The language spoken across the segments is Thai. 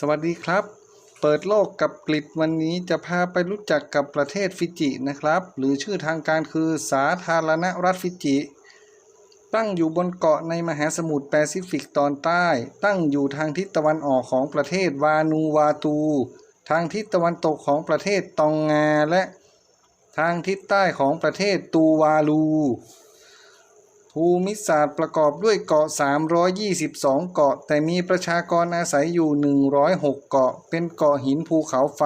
สวัสดีครับ เปิดโลกกับกลิดวันนี้จะพาไปรู้จักกับประเทศฟิจินะครับ หรือชื่อทางการคือสาธารณรัฐฟิจิ ตั้งอยู่บนเกาะในมหาสมุทรแปซิฟิกตอนใต้ ตั้งอยู่ทางทิศตะวันออกของประเทศวานูวาตู ทางทิศตะวันตกของประเทศตองงาและ ทางทิศใต้ของประเทศตูวาลู ภูมิศาสตร์ประกอบด้วยเกาะ 322 เกาะ แต่มีประชากรอาศัยอยู่ 106 เกาะ เป็นเกาะหินภูเขาไฟ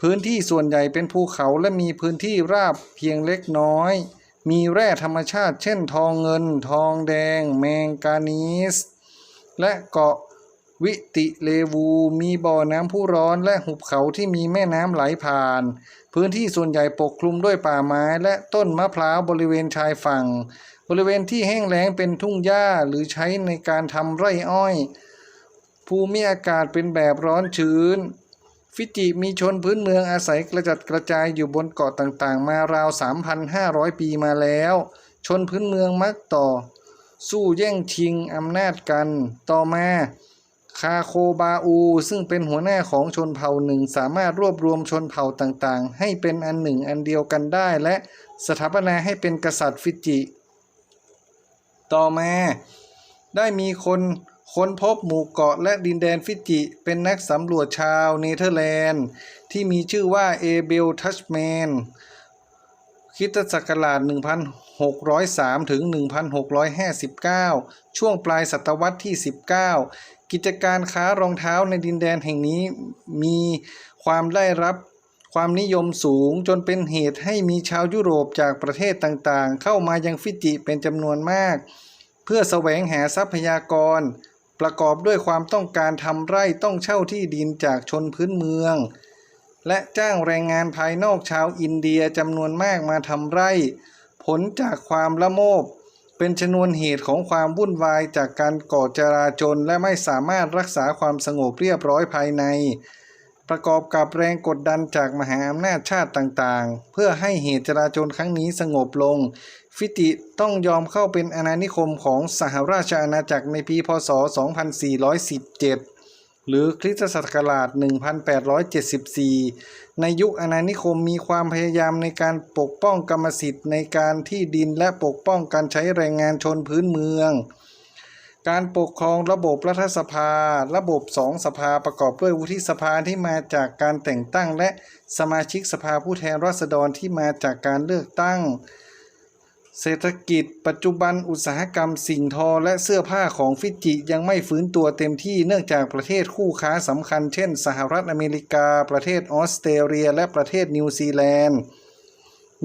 พื้นที่ส่วนใหญ่เป็นภูเขาและมีพื้นที่ราบเพียงเล็กน้อย มีแร่ธรรมชาติเช่นทองเงิน ทองแดง แมงกานีส และเกาะ วิติเลวูมีบ่อน้ำพุร้อนและหุบเขาที่มีแม่น้ำไหลผ่าน พื้นที่ส่วนใหญ่ปกคลุมด้วยป่าไม้และต้นมะพร้าวบริเวณชายฝั่ง บริเวณที่แห้งแล้งเป็นทุ่งหญ้าหรือใช้ในการทำไร่อ้อย ภูมิอากาศเป็นแบบร้อนชื้น ฟิจิมีชนพื้นเมืองอาศัยกระจัดกระจายอยู่บนเกาะต่างๆ มาราว 3,500 ปีมาแล้ว ชนพื้นเมืองมักต่อ สู้แย่งชิงอำนาจกัน ต่อมา คาโคบาอู ซึ่งเป็นหัวหน้าของชนเผ่าหนึ่ง สามารถรวบรวมชนเผ่าต่างๆ ให้เป็นอันหนึ่งอันเดียวกันได้ และสถาปนาให้เป็นกษัตริย์ฟิจิ ต่อมาได้มีคนค้นพบหมู่เกาะและดินแดนฟิจิ เป็นนักสำรวจชาวเนเธอร์แลนด์ ที่มีชื่อว่าเอเบลทัชแมนคริตศักราช1603 ถึง 1659 ช่วงปลายศตวรรษที่ 19 กิจการค้ารองเท้าในดินแดนแห่งนี้มีความได้รับความนิยมสูงจนเป็นเหตุให้มีชาวยุโรปจากประเทศต่างๆ เข้ามายังฟิจิเป็นจำนวนมาก เพื่อแสวงหาทรัพยากร ประกอบด้วยความต้องการทำไร่ต้องเช่าที่ดินจากชนพื้นเมือง และจ้างแรงงานภายนอกชาวอินเดียจำนวนมากมาทำไร่ ผลจากความละโมบ เป็นชนวนเหตุของความวุ่นวายจากการก่อจราจนและไม่สามารถรักษาความสงบเรียบร้อยภายใน ประกอบกับแรงกดดันจากมหาอำนาจชาติต่างๆ เพื่อให้เหตุจราจนครั้งนี้สงบลง ฟิจิต้องยอมเข้าเป็นอาณานิคมของสหราชอาณาจักรในปีพศ 2417 หรือคริสตศักราช 1874 ในยุคอาณานิคมมีความพยายามในการปกป้องกรรมสิทธิ์ในการที่ดินและปกป้องการใช้แรงงานชนพื้นเมือง การปกครองระบบรัฐสภา ระบบสองสภาประกอบด้วยวุฒิสภาที่มาจากการแต่งตั้ง และสมาชิกสภาผู้แทนราษฎรที่มาจากการเลือกตั้ง เศรษฐกิจปัจจุบันอุตสาหกรรมสิ่งทอและเสื้อผ้าของฟิจิยังไม่ฟื้นตัวเต็มที่เนื่องจากประเทศคู่ค้าสำคัญ เช่น สหรัฐอเมริกา ประเทศออสเตรเลีย และประเทศนิวซีแลนด์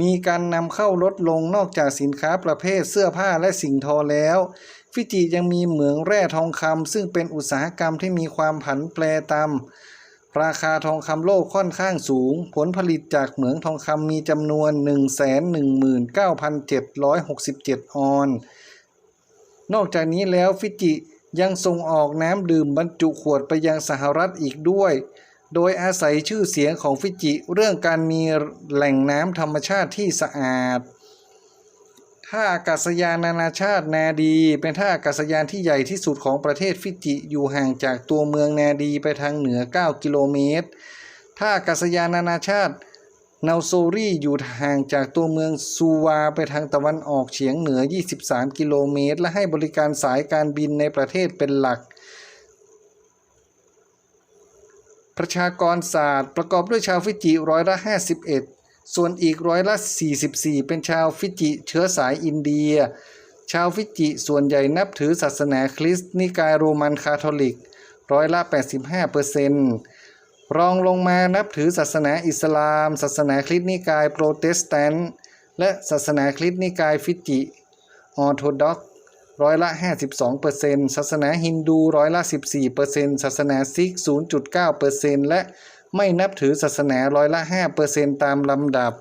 มีการนำเข้าลดลงนอกจากสินค้าประเภทเสื้อผ้าและสิ่งทอแล้ว ฟิจิยังมีเหมืองแร่ทองคำซึ่งเป็นอุตสาหกรรมที่มีความผันแปรตาม ราคาทองคำโลกค่อนข้างสูง ผลผลิตจากเหมืองทองคำมีจำนวน 119,767 ออนนอกจากนี้แล้วฟิจิยังส่งออกน้ำดื่มบรรจุขวดไปยังสหรัฐอีกด้วย โดยอาศัยชื่อเสียงของฟิจิเรื่องการมีแหล่งน้ำธรรมชาติที่สะอาด ท่าอากาศยานนานาชาตินาดี เป็นท่าอากาศยานที่ใหญ่ที่สุดของประเทศฟิจิอยู่ห่างจากตัวเมืองนาดีไปทางเหนือ 9 กิโลเมตร ท่าอากาศยานนานาชาตินาโซรีอยู่ห่างจากตัวเมืองซูวาไปทางตะวันออกเฉียงเหนือ 23 กิโลเมตร และให้บริการสายการบินในประเทศเป็นหลัก ประชากรศาสตร์ประกอบด้วยชาวฟิจิร้อยละ51 ส่วนอีกร้อยละ 44 เป็นชาวฟิจิเชื้อสายอินเดีย ชาวฟิจิส่วนใหญ่นับถือศาสนาคริสต์นิกายโรมันคาทอลิก ร้อยละ 85เปอร์เซนต์รองลงมานับถือศาสนาอิสลาม ศาสนาคริสต์นิกายโปรเตสแตนต์และศาสนาคริสต์นิกายฟิจิออร์โธดอกร้อยละ 52เปอร์เซนต์ศาสนาฮินดูร้อยละ 14เปอร์เซนต์ศาสนาซิก 0.9เปอร์เซนต์และ ไม่นับถือศาสนาร้อยละ5เปอร์เซนต์ตามลำดับ